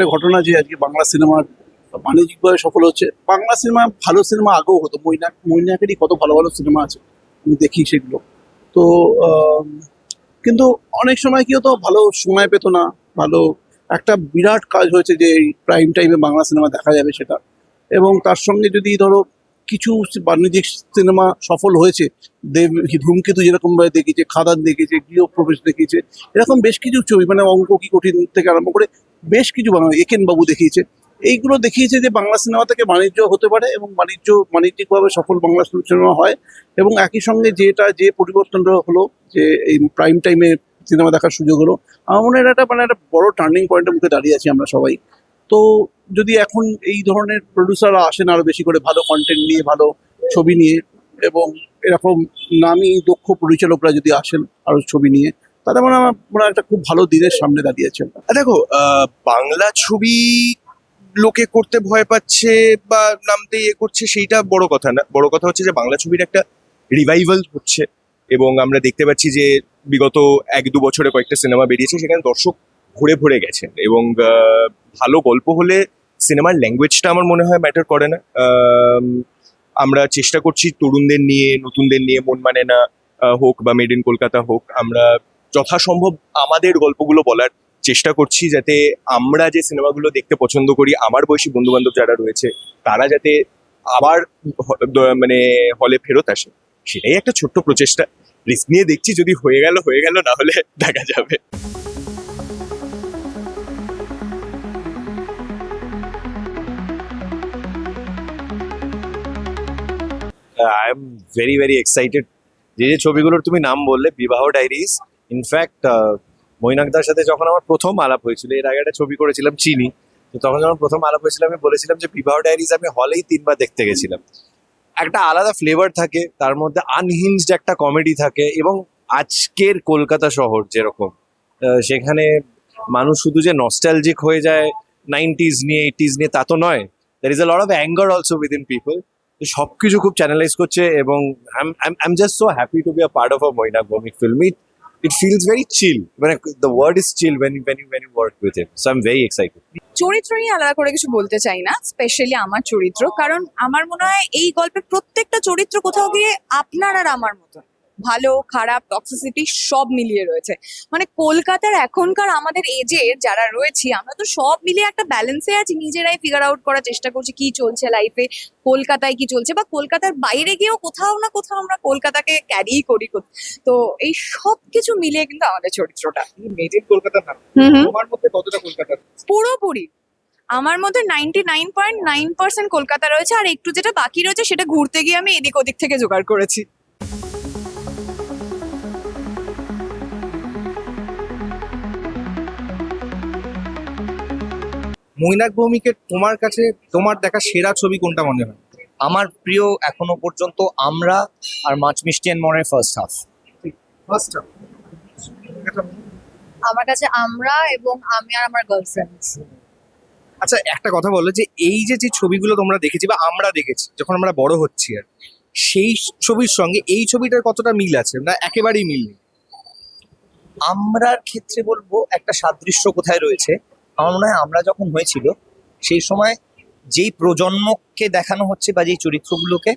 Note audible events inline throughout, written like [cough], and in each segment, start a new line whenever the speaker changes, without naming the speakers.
এটা ঘটনা যে আজকে বাংলা সিনেমার বাণিজ্যিকভাবে সফল হচ্ছে। বাংলা সিনেমা ভালো সিনেমা আগেও হতো। মৈনাক মৈনাকেরই কত ভালো ভালো সিনেমা আছে, আমি দেখি সেগুলো। তো কিন্তু অনেক সময় কি হতো, ভালো সময় পেতো না, ভালো একটা বিরাট কাজ হয়েছে যে প্রাইম টাইমে বাংলা সিনেমা দেখা যাবে সেটা। এবং তার সঙ্গে যদি ধরো কিছু বাণিজ্যিক সিনেমা সফল হয়েছে, দেব, ধূমকেতু যেরকম ভাবে দেখিয়েছে, খাদান দেখিয়েছে গৃহ প্রবেশ দেখিয়েছে, এরকম বেশ কিছু ছবি মানে অঙ্ক কি কঠিন থেকে আরম্ভ করে বেশ কিছু বাংলা একেন বাবু দেখিয়েছে। এইগুলো দেখিয়েছে যে বাংলা সিনেমা থেকে বাণিজ্য হতে পারে এবং বাণিজ্য, বাণিজ্যিকভাবে সফল বাংলা সিনেমা হয় এবং একই সঙ্গে যেটা, যে পরিবর্তনটা হলো যে এই প্রাইম টাইমে সিনেমা দেখার সুযোগ হলো, আমার মনে হয় একটা মানে একটা বড় টার্নিং পয়েন্টের মুখে দাঁড়িয়ে আছি আমরা সবাই। তো যদি এখন এই ধরনের প্রডিউসাররা আসেন আরও বেশি করে ভালো কন্টেন্ট নিয়ে, ভালো ছবি নিয়ে এবং এরকম নামি দক্ষ পরিচালকরা যদি আসেন আরও ছবি নিয়ে তাহলে মানে আমার মনে একটা খুব ভালো দিনের সামনে দাঁড়িয়ে আছে আমরা।
আর দেখো বাংলা ছবি লোকে করতে ভয় পাচ্ছে বা নামতে ইয়ে করছে সেইটা বড় কথা না বড় কথা হচ্ছে যে বাংলা ছবির একটা রিভাইভাল হচ্ছে এবং আমরা দেখতে পাচ্ছি যে বিগত এক দু বছরে কয়েকটা সিনেমা বেরিয়েছে সেখানে দর্শক ভরে ভরে গেছেন এবং ভালো গল্প হলে সিনেমার ল্যাঙ্গুয়েজটা আমার মনে হয় ম্যাটার করে না আমরা চেষ্টা করছি তরুণদের নিয়ে, নতুনদের নিয়ে মন মানে না হোক বা মেড ইন কলকাতা হোক, আমরা যথাসম্ভব আমাদের গল্পগুলো বলার চেষ্টা করছি যাতে আমরা যে সিনেমাগুলো দেখতে পছন্দ করি, আমার বয়সী বন্ধু বান্ধব যারা রয়েছে, তারা যাতে আবার মানে হলে ফেরত আসে। সেটাই একটা ছোট্ট প্রচেষ্টা। রিস্ক নিয়ে দেখছি যদি হয়ে গেল হয়ে গেল, না হলে [laughs] দেখা যাবে।
I am very very excited. যে যে ছবিগুলোর তুমি নাম বললে, বিবাহ ডায়েরিজ ইনফ্যাক্ট মৈনাকদার সাথে যখন আমার প্রথম আলাপ হয়েছিল, এর আগে একটা ছবি করেছিলাম চিনি, তো তখন যখন প্রথম আলাপ হয়েছিল, আমি বলেছিলাম যে বিবাহ ডায়েরিজ আমি হলেই তিনবার দেখতে গেছিলাম। একটা আলাদা ফ্লেভার থাকে, তার মধ্যে আনহিঞ্জড একটা কমেডি থাকে, এবং আজকের কলকাতা শহর যেরকম সেখানে মানুষ শুধু যে নস্টালজিক হয়ে যায় নাইনটিজ নিয়ে এইটিজ নিয়ে, তা তো নয়। There is a lot of anger also within people তো সব কিছু খুব চ্যানেলাইজ করছে, এবং I am just so happy to be a part of a Mainak Bhaumik film it feels very chill. When I, the word is chill when you, when you when you work with so So I'm very excited.
চরিত্র নিয়ে আলাদা করে কিছু বলতে চাই না specially আমার চরিত্র কারণ আমার মনে হয় এই গল্পের প্রত্যেকটা চরিত্র কোথাও গিয়ে আপনার আর আমার মতন ভালো খারাপ টক্সিসিটি সব মিলিয়ে রয়েছে। মানে কলকাতার এখনকার আমাদের এজের যারা রয়েছি আমরা তো সব মিলিয়ে একটা ব্যালেন্সে আছি নিজেরাই ফিগার আউট করার চেষ্টা করছি কি চলছে লাইফে কলকাতায় কি চলছে বা কলকাতার বাইরে গিয়েও কোথাও না কোথাও আমরা কলকাতাকে ক্যারি করি তো এই সব কিছু মিলিয়ে কিন্তু আমাদের চরিত্রটা।
মেড কলকাতা না
হুম হুম।
তোমার মধ্যে কতটা কলকাতা
পুরোপুরি। আমার মধ্যে ninety nine point nine percent Kolkata রয়েছে আর একটু যেটা বাকি রয়েছে সেটা ঘুরতে গিয়ে আমি এদিক ওদিক থেকে জোগাড় করেছি।
মৈনাক ভৌমিকের তোমার কাছে তোমার দেখা সেরা ছবি কোনটা মনে হয়?
আমার প্রিয় এখনও পর্যন্ত আমরা আর মাছ মিষ্টি অ্যান্ড মনের ফার্স্ট হাফ
ফার্স্ট হাফ
আমার কাছে আমরা এবং আমি আর আমার গার্লফ্রেন্ড
আচ্ছা একটা কথা বলো যে এই যে যে ছবিগুলো তোমরা দেখেছি বা আমরা দেখেছি যখন আমরা বড় হচ্ছি আর সেই ছবির সঙ্গে এই ছবিটার কতটা মিল আছে? না একেবারেই মিল নেই।
আমরার ক্ষেত্রে বলব একটা সাদৃশ্য কোথায় রয়েছে? আমার মনে হয় আমরা যখন হয়েছিল, সেই সময় যেই প্রজন্মকে দেখানো হচ্ছে বা যেই চরিত্রগুলোকে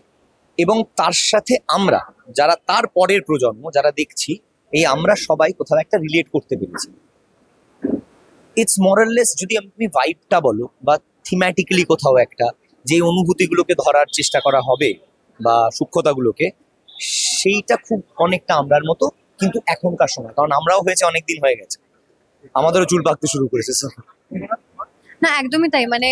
এবং তার সাথে আমরা, যারা তার পরের প্রজন্ম, যারা দেখছি, এই আমরা সবাই কোথাও একটা রিলেট করতে পেরেছি। ইটস মরাললেস যদি আপনি ভাইবটা বলো বা থিম্যাটিক্যালি কোথাও একটা যে অনুভূতিগুলোকে ধরার চেষ্টা করা হবে বা সূক্ষ্মতাগুলোকে, সেইটা খুব অনেকটা আমরার মতো, কিন্তু এখনকার সময়, কারণ আমরাও হয়েছে অনেক দিন হয়ে গেছে। আমাদেরও চুল পাকতে শুরু করেছে
না, একদমই তাই মানে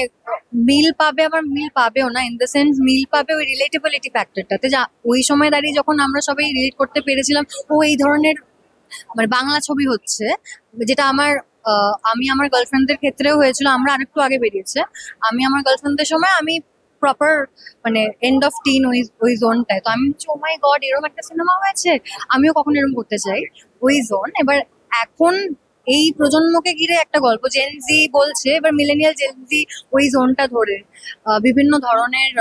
মিল পাবে আবার মিল পাবেও না ইন দ্য সেন্স মিল পাবে ওই রিলেটেবিলিটি ফ্যাক্টরটাতে যা ওই সময় দাঁড়িয়ে যখন আমরা সবাই রিলেট করতে পেরেছিলাম, ও এই ধরনের মানে বাংলা ছবি হচ্ছে, যেটা আমার আমি আমার গার্লফ্রেন্ডদের ক্ষেত্রেও হয়েছিল, আমরা আরেকটু আগে বেরিয়েছে। আমি আমার গার্লফ্রেন্ডদের সময় আমি প্রপার মানে এন্ড অফ টিন ওই ওই জোনটায় তো আমি ও মাই গড এরকম একটা সিনেমা হয়েছে? আমিও কখন এরকম করতে চাই। ওই জোন এবার এখন এই প্রজন্মকে ঘিরে একটা গল্প জেনজি বলছে এবার মিলেনিয়াল জেনজি ওই জোনটা ধরে। বিভিন্ন ধরনের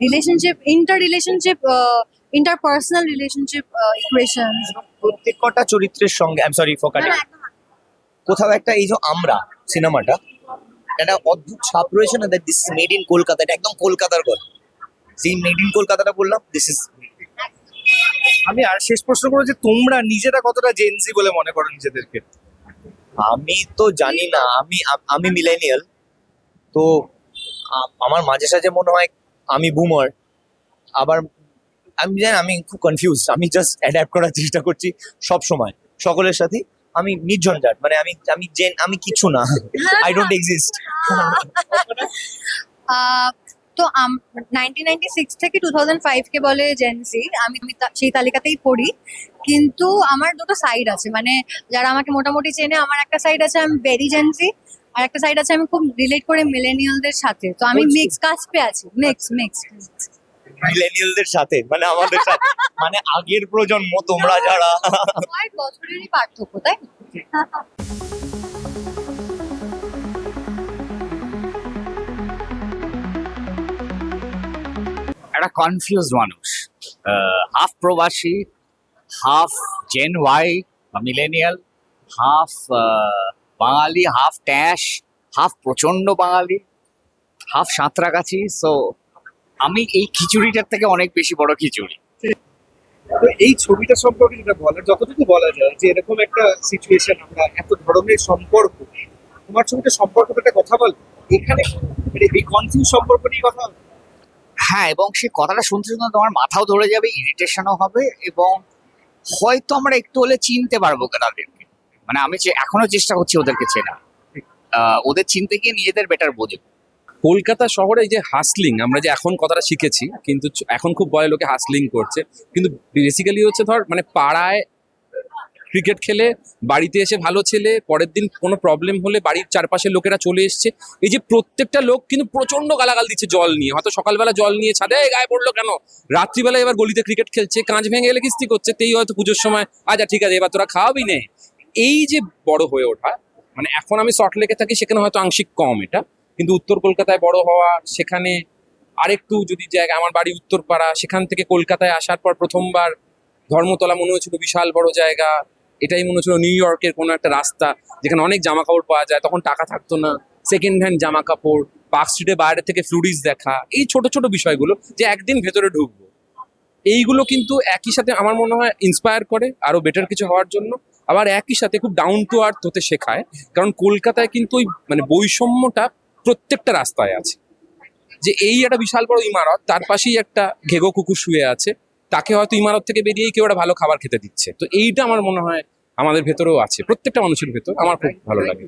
relationship inter relationship interpersonal relationship equations
প্রত্যেক কটা চরিত্রের সঙ্গে I am sorry for cutting কোথাও একটা এই যে আমরা সিনেমাটা একটা অদ্ভুত ছাপ রয়েছে না this is made in Kolkata এটা একদম কলকাতার গল্প। সেই মেড ইন কলকাতাটা বললাম দিস ইজ
আমি আর শেষ প্রশ্ন করব যে তোমরা নিজেরা কতটা জেনজি বলে মনে করো নিজেদেরকে?
আমি তো জানি না আমি আমি মিলেনিয়াল তো আমার মাঝে সাঝে মনে হয় আমি বুমার আবার আমি জানি আমি খুব কনফিউজ আমি জাস্ট অ্যাডাপ্ট করার চেষ্টা করছি সব সময় সকলের সাথে আমি নির্ঝঞ্ঝাট মানে আমি আমি জেন আমি কিছু না আই ডোন্ট এক্সিস্ট
তো নাইনটিন নাইনটি সিক্স থেকে টু থাউজেন্ড ফাইভ কে বলে জেন্সি আমি আমি সেই তালিকাতেই পড়ি। কিন্তু আমার দুটো সাইড আছে। মানে যারা আমাকে মোটামুটি চেনে আমার একটা সাইড আছে আমি ভেরি জেন্সি আর একটা সাইড আছে আমি খুব রিলেট করে মিলেনিয়ালদের সাথে। তো আমি মিক্স কাস্পে আছি। মিক্স মিক্স
মিলেনিয়ালদের সাথে মানে আমাদের সাথে। মানে আগের প্রজন্ম তোমরা যারা। [laughs]
কয়েক বছরেরই পার্থক্য তাই
একটা কনফিউজ মানুষ। হাফ প্রবাসী হাফ জেন ওয়াই বা মিলেনিয়াল হাফ বাঙালি হাফ ট্যাশ হাফ প্রচণ্ড বাঙালি হাফ সাঁতরাগাছি। সো আমি এই খিচুড়িটার থেকে অনেক বেশি বড় খিচুড়ি।
তো এই ছবিটা সম্পর্কে যেটা বলে যতটুকু বলা যায় যে এরকম একটা সিচুয়েশন আমরা এত ধরনের সম্পর্ক, তোমার ছবিটা সম্পর্কটা কথা বল। এখানে মানে এই কনফিউজ সম্পর্ক নিয়ে কথা
হ্যাঁ এবং সেই কথাটা শুনতে শুনতে তোমার মাথাও ধরে যাবে ইরিটেশনও হবে, এবং হয়তো আমরা একটু হলে চিনতে পারব তাদেরকে মানে আমি যে এখনও চেষ্টা করছি ওদেরকে চেনা। ওদের চিনতে গিয়ে নিজেদের বেটার বোঝে।
কলকাতা শহরে যে হাসলিং আমরা যে এখন কথাটা শিখেছি, কিন্তু এখন খুব বলে লোকে হাসলিং করছে। কিন্তু বেসিক্যালি হচ্ছে ধর মানে পাড়ায় ক্রিকেট খেলে, বাড়িতে এসে ভালো ছেলে, পরের দিন কোনো প্রবলেম হলে বাড়ির চারপাশের লোকেরা চলে এসছে। এই যে প্রত্যেকটা লোক কিন্তু প্রচণ্ড গালাগাল দিচ্ছে জল নিয়ে। হয়তো সকালবেলা জল নিয়ে ছাদে গায়ে পড়ল কেন? রাত্রিবেলা এবার গলিতে ক্রিকেট খেলছে, কাঁচ ভেঙে গেলে কিস্তি করছে, তেই হয়তো পুজোর সময় আচ্ছা ঠিক আছে, এবার তোরা খাওয়াবি নে। এই যে বড় হয়ে ওঠা মানে এখন আমি সল্ট লেকে থাকি, সেখানে হয়তো আংশিক কম এটা। কিন্তু উত্তর কলকাতায় বড় হওয়া, সেখানে আরেকটু যদি জায়গা, আমার বাড়ি উত্তরপাড়া, সেখান থেকে কলকাতায় আসার পর প্রথমবার ধর্মতলা মনে হয়েছিল বিশাল বড় জায়গা। এটাই মনে হচ্ছিল নিউ ইয়র্কের কোনো একটা রাস্তা যেখানে অনেক জামা কাপড় পাওয়া যায়, তখন টাকা থাকতো না। সেকেন্ড হ্যান্ড জামা কাপড় পার্ক স্ট্রিটে বাইরে থেকে ফ্লুরিস দেখা, এই ছোট ছোট বিষয়গুলো যে একদিন ভেতরে ঢুকবো। এইগুলো কিন্তু একই সাথে আমার মনে হয় ইন্সপায়ার করে আরও বেটার কিছু হওয়ার জন্য। আবার একই সাথে খুব ডাউন টু আর্থ হতে শেখায়, কারণ কলকাতায় কিন্তু ওই মানে বৈষম্যটা প্রত্যেকটা রাস্তায় আছে। যে এই একটা বিশাল বড় ইমারত, তার পাশেই একটা ঘেগো কুকুর শুয়ে আছে তাকে হয়তো ইমারত থেকে বেরিয়েই কেউ একটা ভালো খাবার খেতে দিচ্ছে। তো এইটা আমার মনে হয় আমাদের ভেতরেও আছে প্রত্যেকটা মানুষের ভেতর আমার খুব ভালো লাগে।